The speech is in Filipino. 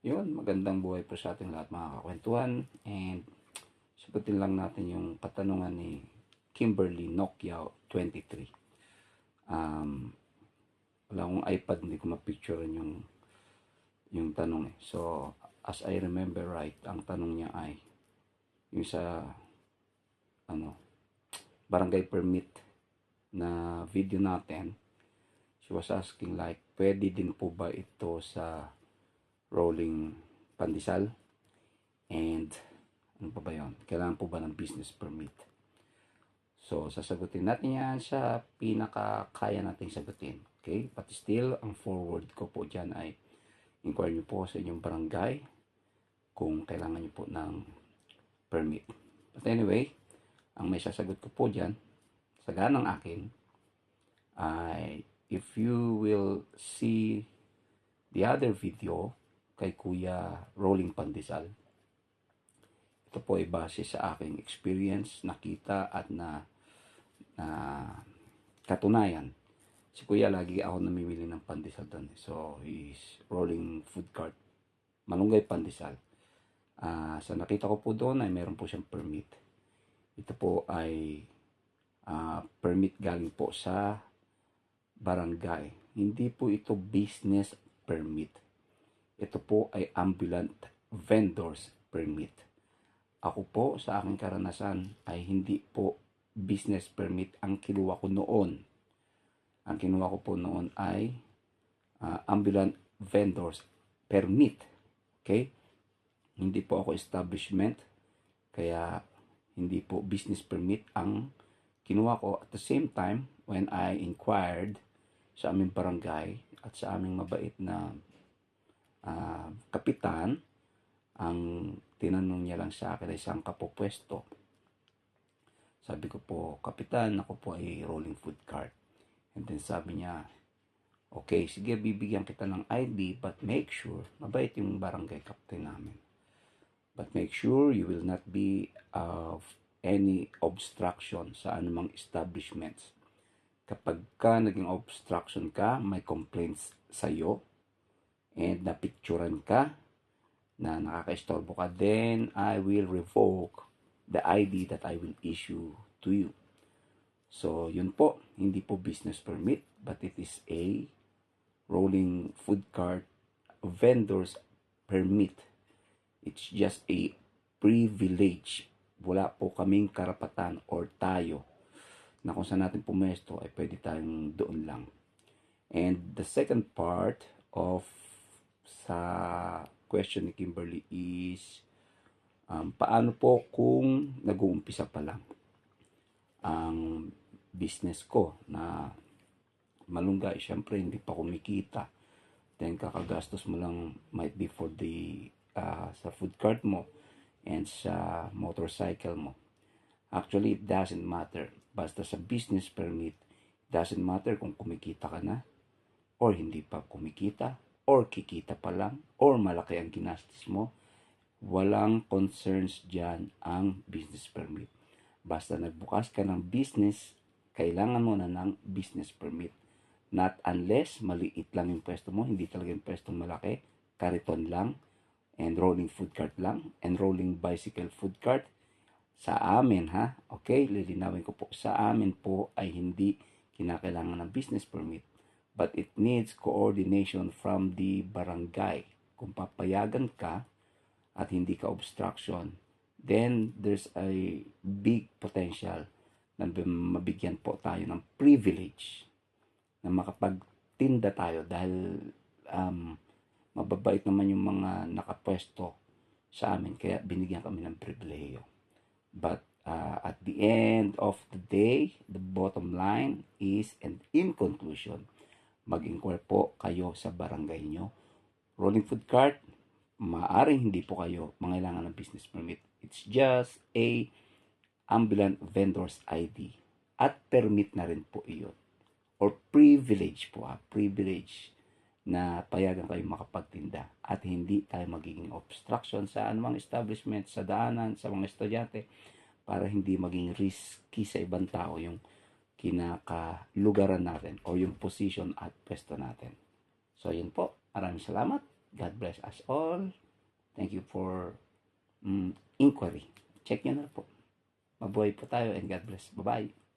Yun, magandang buhay po sa ating lahat mga kakwentuhan. And sagutin lang natin yung katanungan ni Kimberly Nokia 23. Um, wala akong iPad, hindi ko mapicturean yung yung tanong eh. So, as I remember right, ang tanong niya ay yung sa ano, barangay permit na video natin. She was asking like, pwede din po ba ito sa rolling pandesal? And ano pa ba yun? Kailangan po ba ng business permit? So, sasagutin natin yan sa pinakakaya nating sagutin. Okay? But still, ang forward ko po dyan ay inquire nyo po sa inyong barangay kung kailangan nyo po ng permit. But anyway, ang may sasagot ko po dyan, sa ganang akin, ay if you will see the other video kay Kuya Rolling Pandesal, ito po ay base sa aking experience, nakita at na, na katunayan. Si Kuya lagi ako namimili ng pandesal doon. So, he's rolling food cart. Malunggay pandesal. Ah, sa nakita ko po doon ay meron po siyang permit. Ito po ay ah, permit galing po sa barangay. Hindi po ito business permit. Ito po ay ambulant vendors permit. Ako po sa aking karanasan ay hindi po business permit ang kinuha ko noon. Ang kinuha ko po noon ay ah, ambulant vendors permit. Okay? Hindi po ako establishment. Kaya hindi po business permit ang kinuha ko. At the same time, when I inquired sa aming barangay at sa aming mabait na ah, kapitan, ang tinanong niya lang sa akin ay saan ka po pwesto. Sabi ko po, kapitan, ako po ay rolling food cart. And then sabi niya, okay, sige, bibigyan kita ng ID, but make sure, mabait yung barangay captain namin. But make sure you will not be of any obstruction sa anumang establishments. Kapag ka naging obstruction ka, may complaints sa'yo, and napicturan ka, na nakaka-istorbo ka, then I will revoke the ID that I will issue to you. So, yun po, hindi po business permit, but it is a rolling food cart vendor's permit. It's just a privilege. Wala po kaming karapatan or tayo na kung saan natin pumesto ay pwede tayong doon lang. And the second part of sa question ni Kimberly is um, paano po kung nag-uumpisa pa lang ang business ko na malunggay, syempre hindi pa kumikita. Then kakagastos mo lang might be for the uh, sa food cart mo and sa motorcycle mo. Actually, it doesn't matter. Basta sa business permit, doesn't matter kung kumikita ka na or hindi pa kumikita or kikita pa lang or malaki ang ginastos mo. Walang concerns dyan ang business permit. Basta nagbukas ka ng business, kailangan mo na ng business permit. Not unless maliit lang yung pwesto mo, hindi talaga yung pwestong malaki, kariton lang, and rolling food cart lang, and rolling bicycle food cart. Sa amin ha, okay, lilinawin ko po, sa amin po ay hindi kinakailangan ng business permit. But it needs coordination from the barangay. Kung papayagan ka at hindi ka obstruction, then there's a big potential na mabigyan po tayo ng privilege na makapagtinda tayo dahil um, mababait naman yung mga nakapwesto sa amin kaya binigyan kami ng pribileyo. But uh, at the end of the day, the bottom line is, and in conclusion, mag-inquire po kayo sa barangay nyo. Rolling food cart, maaring hindi po kayo mangailangan ng business permit. It's just a ambulant vendor's ID. At permit na rin po iyon. Or privilege po ha, privilege na payagan kayo makapagtinda at hindi tayo magiging obstruction sa anumang establishment, sa daanan, sa mga estudyante para hindi maging risky sa ibang tao yung kinakalugaran natin o yung position at pwesto natin. So, yun po. Maraming salamat. God bless us all. Thank you for mm, inquiry. Check nyo na po. Mabuhay po tayo and God bless. Bye-bye.